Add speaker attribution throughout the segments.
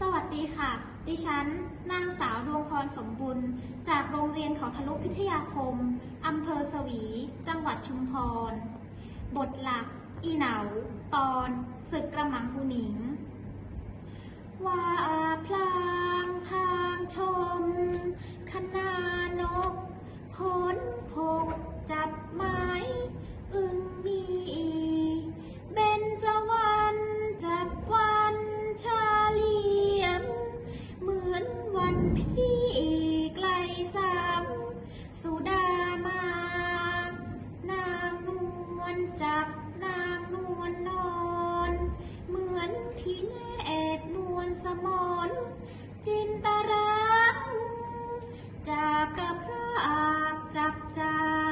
Speaker 1: สวัสดีค่ะ ดิฉัน นางสาวดวงพรสมบุญ จากโรงเรียนเขาทะลุพิทยาคม อำเภอสวี จังหวัดชุมพร บทหลัก อีเหนาตอน ศึกกระหมังหูหนิง ว่าพลา สุดามานางนวลจับนางนวลนอน เหมือนพิงแอดนวลสมอนจินตรังจากกระพรากจับจา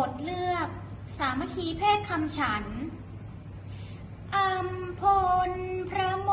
Speaker 1: บทเลือก สามัคคีเพศคำฉันอัมพลพระม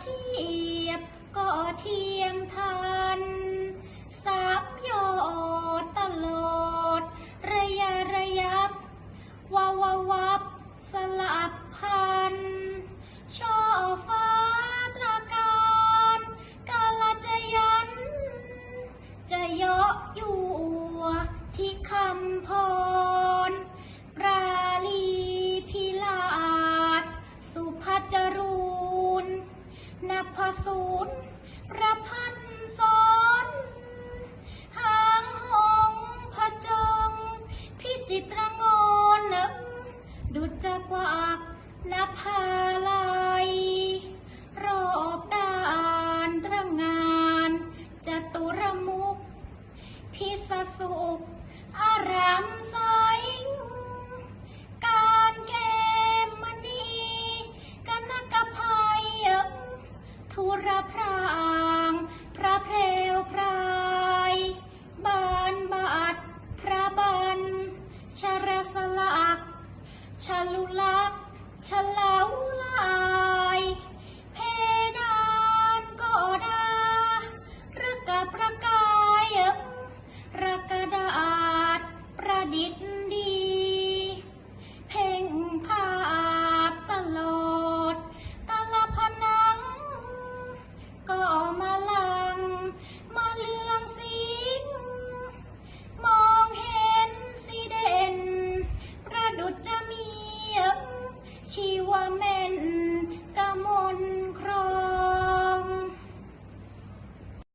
Speaker 1: เทียบก็เทียมทันสามยอดตลอด พอศูนย์ประพา